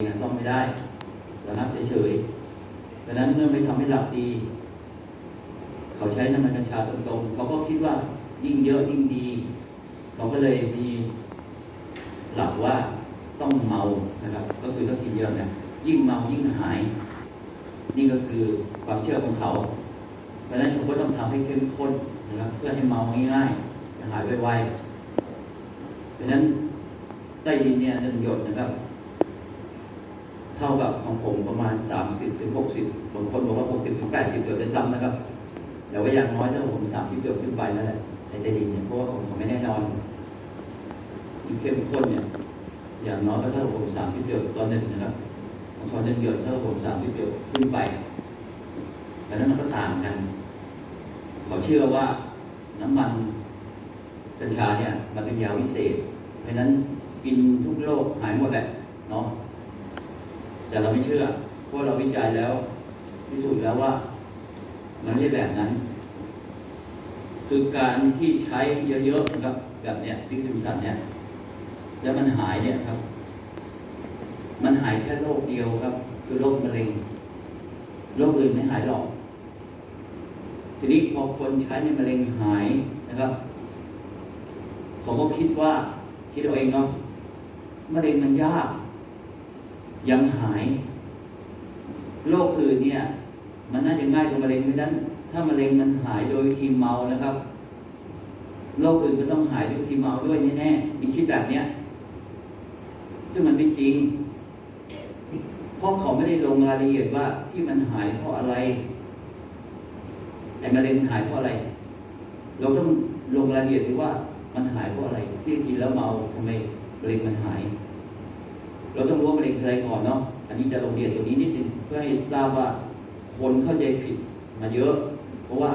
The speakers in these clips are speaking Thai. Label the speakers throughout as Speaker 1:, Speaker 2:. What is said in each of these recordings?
Speaker 1: นซ่อมไม่ได้ระงับเฉยๆดังนั้นเมื่อไม่ทำให้หลับดี เขาใช้น้ำมันกัญชาตรงๆ เขาก็คิดว่ายิ่งเยอะยิ่งดี เขาก็เลยมีหลักว่าต้องเมานะครับ ก็คือต้องกินเยอะนะยิ่งเมายิ่งหาย นี่ก็คือความเชื่อของเขาเพราะฉะนั้นผมก็ต้องทำให้เข้มข้นนะครับเพื่อให้เมาง่ายๆหายไวๆเพราะฉะนั้นใต้ดินเนี่ยหนึ่งหยดนะครับ เท่ากับของผมประมาณ 30ถึง60บางคนบอกว่า 60ถึง80 เกือบจะซ้ำนะครับ แต่ว่าอย่างน้อยถ้าผม30เกือบขึ้นไปแล้วแหละในใต้ดินเนี่ยเพราะว่าของผมไม่แน่นอนอีกเข้มข้นเนี่ยอย่างน้อยก็เท่ากับผม30เกือบต่อหนึ่งนะครับของเขาหนึ่งหยดเท่ากับผม30เกือบขึ้นไปแต่นั้นมันก็ต่างกันเขาเชื่อว่าน้ำมันกัญชาเนี่ยมันเป็นยาวิเศษ เพราะฉะนั้นกินทุกโรคหายหมดแหละเนาะ แต่เราไม่เชื่อเพราะเราวิจัยแล้วพิสูจน์แล้วว่า มันไม่ใช่แบบนั้น คือการที่ใช้เยอะๆนะครับแบบเนี้ยพิคิมสันเนี่ยแล้วมันหายเนี่ยครับ มันหายแค่โรคเดียวครับ คือโรคมะเร็งโรคอื่นไม่หายหรอก ทีนี้พอคนใช้ในมะเร็งหายนะครับผมก็คิดว่าคิดเอาเองเนาะมะเร็งมันยาก ยังหาย โรคอื่นเนี่ย มันน่าจะง่ายกว่ามะเร็งเพราะฉะนั้น ถ้ามะเร็งมันหายโดยวิธีเมานะครับโรคอื่นก็ต้องหายด้วยวิธีเมาด้วยแน่ๆมีคิดแบบเนี้ย ซึ่งมันไม่จริง เพราะเขาไม่ได้ลงรายละเอียดว่าที่มันหายเพราะอะไรไอ้มะเร็งมันหายเพราะอะไร เราต้องลงรายละเอียดที่ว่ามันหายเพราะอะไร ที่กินแล้วเมาทำไมมะเร็งมันหาย เราต้องรู้ว่ามะเร็งคืออะไรก่อนเนาะอันนี้จะลงละเอียดตรงนี้นิดนึงเพื่อให้ทราบว่าคนเข้าใจผิดมาเยอะ เพราะว่า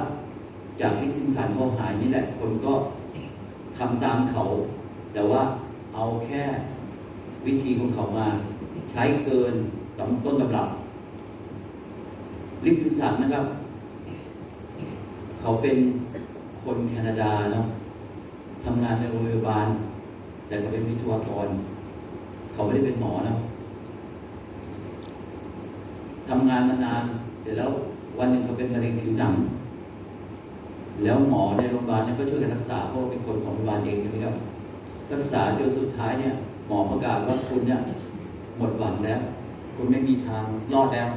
Speaker 1: จากที่สิงสารเขาหายนี่แหละคนก็ทำตามเขา แต่ว่าเอาแค่วิธีของเขามาใช้เกินตำต้นตำรับลิขิสันนะครับ เขาเป็นคนแคนาดาเนาะทำงานในโรงพยาบาล แต่เขาเป็นวิทยากร เขาไม่ได้เป็นหมอนะทำงานมานานเสร็จแล้ววันหนึ่งเขาเป็นมะเร็งผิวหนัง แล้วหมอในโรงพยาบาลเนี่ยก็ช่วยกันรักษาเพราะว่าเป็นคนของโรงพยาบาลเองใช่ไหมครับ รักษาจนสุดท้ายเนี่ย หมอประกาศว่าคุณเนี่ยหมดหวังแล้ว คุณไม่มีทางรอดแล้ว